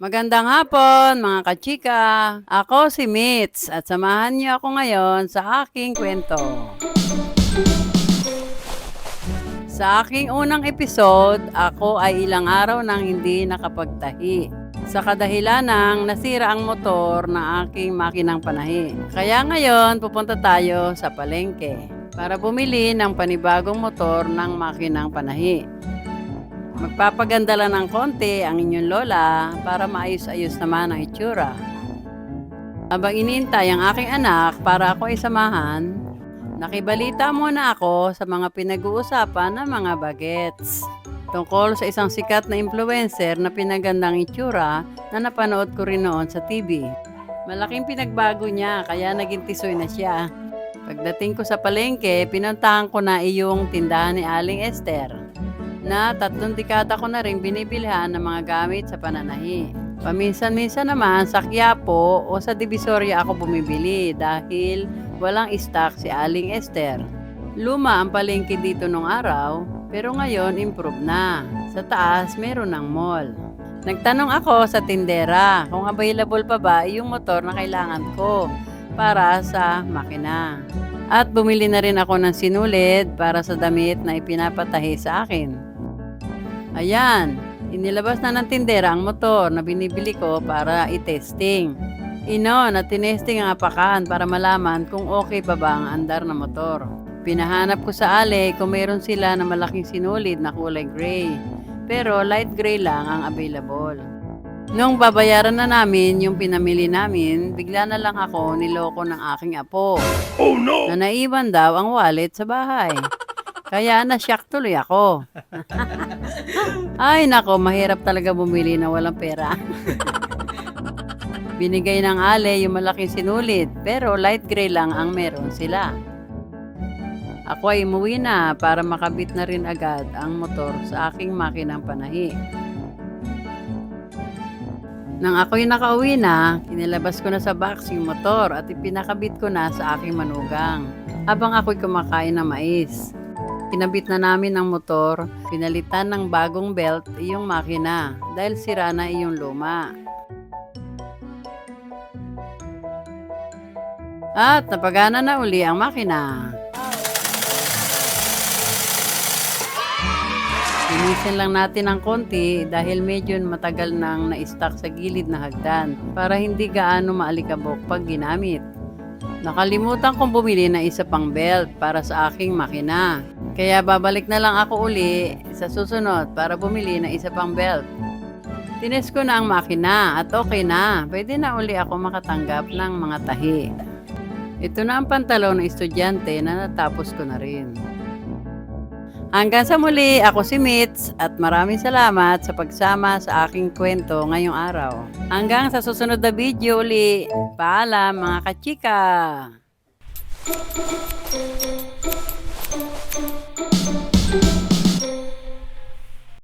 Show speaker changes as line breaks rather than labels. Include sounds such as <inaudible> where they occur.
Magandang hapon mga kachika. Ako si Mitz at samahan niyo ako ngayon sa aking kwento. Sa aking unang episode, ako ay ilang araw nang hindi nakapagtahi. Sa kadahilan ng nasira ang motor na aking makinang panahi. Kaya ngayon pupunta tayo sa palengke para bumili ng panibagong motor ng makinang panahi. Magpapaganda lang ng konti ang inyong lola para maayos-ayos naman ang itsura. Habang inintay ang aking anak para ako ay samahan, nakibalita muna ako sa mga pinag-uusapan ng mga bagets. Tungkol sa isang sikat na influencer na pinagandang itsura na napanood ko rin noon sa TV. Malaking pinagbago niya kaya naging tisoy na siya. Pagdating ko sa palengke, pinuntahan ko na iyong tindahan ni Aling Esther na tatlong dekada ko na rin binibilhan ng mga gamit sa pananahi. Paminsan-minsan naman sa Quiapo o sa Divisoria ako bumibili dahil walang stock si Aling Esther. Luma ang palengke dito nung araw, pero ngayon improve na. Sa taas meron ng mall. Nagtanong ako sa tindera kung available pa ba yung motor na kailangan ko para sa makina. At bumili na rin ako ng sinulid para sa damit na ipinapatahi sa akin. Ayan, inilabas na ng tindera ang motor na binibili ko para i-testing. Inon at tinesting ang apakan para malaman kung okay pa ba ang andar ng motor. Pinahanap ko sa ale kung meron sila na malaking sinulid na kulay gray. Pero light gray lang ang available. Nung babayaran na namin yung pinamili namin, bigla na lang ako niloko ng aking apo.
Oh no!
Na naiwan daw ang wallet sa bahay. Kaya na-shock tuloy ako. <laughs> Ay nako, mahirap talaga bumili na walang pera. <laughs> Binigay ng ale yung malaking sinulid, pero light gray lang ang meron sila. Ako ay umuwi na para makabit na rin agad ang motor sa aking makinang panahi. Nang ako'y nakauwi na, kinilabas ko na sa box yung motor at ipinakabit ko na sa aking manugang habang ako'y kumakain ng mais. Kinabit na namin ang motor, pinalitan ng bagong belt iyong makina dahil sira na iyong luma. At napagana na uli ang makina. Linisin lang natin ng konti dahil medyo matagal nang na-stuck sa gilid na hagdan para hindi gaano maalikabok pag ginamit. Nakalimutan kong bumili ng isa pang belt para sa aking makina. Kaya babalik na lang ako uli sa susunod para bumili ng isa pang belt. Tines ko na ang makina at okay na. Pwede na uli ako makatanggap ng mga tahi. Ito na ang pantalon ng estudyante na natapos ko na rin. Hanggang sa muli, ako si Mitz at maraming salamat sa pagsama sa aking kwento ngayong araw. Hanggang sa susunod na video uli. Paalam mga kachika!